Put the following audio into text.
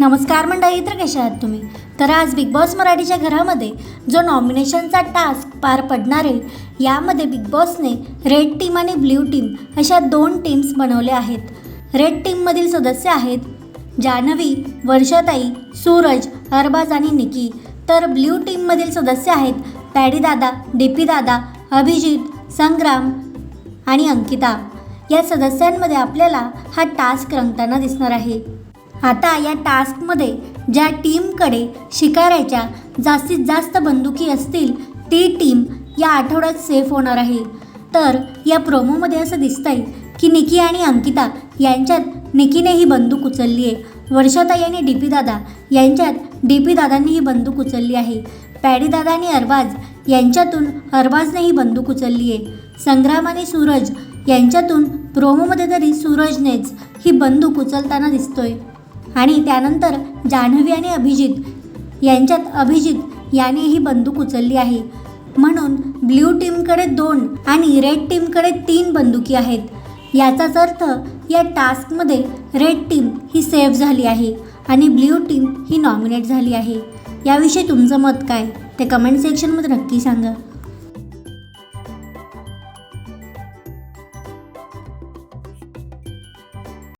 नमस्कार मंडळी तर कशा आहात तुम्ही? तर आज बिग बॉस मराठीच्या घरामध्ये जो नॉमिनेशनचा टास्क पार पडणार आहे यामध्ये बिग बॉसने रेड टीम आणि ब्ल्यू टीम अशा दोन टीम्स बनवल्या आहेत. रेड टीममधील सदस्य आहेत जान्हवी वर्षाताई सूरज अरबाज आणि निकी. तर ब्ल्यू टीममधील सदस्य आहेत पॅडीदादा डी पी दादा अभिजित संग्राम आणि अंकिता. या सदस्यांमध्ये आपल्याला हा टास्क रंगताना दिसणार आहे. आता या टास्कमध्ये ज्या टीमकडे शिकाऱ्याच्या जास्तीत जास्त बंदुकी असतील ती टीम या आठवड्यात सेफ होणार आहे. तर या प्रोमोमध्ये असं दिसतंय की निकी आणि अंकिता यांच्यात निकीने ही बंदूक उचलली आहे. वर्षाताई आणि डी पी दादा यांच्यात डी पी दादांनी ही बंदूक उचलली आहे. पॅडीदादा आणि अरबाज यांच्यातून अरबाजने ही बंदूक उचलली आहे. संग्राम आणि सूरज यांच्यातून प्रोमोमध्ये तरी सूरजनेच ही बंदूक उचलताना दिसतोय. आणि त्यानंतर जान्हवी आणि अभिजित यांच्यात अभिजित याने ही बंदूक उचलली आहे. म्हणून ब्ल्यू टीमकडे दोन आणि रेड टीमकडे तीन बंदुकी आहेत. याचाच अर्थ या टास्कमध्ये रेड टीम ही सेफ झाली आहे आणि ब्ल्यू टीम ही नॉमिनेट झाली आहे. याविषयी तुमचं मत काय? ते कमेंट सेक्शनमध्ये नक्की सांगा.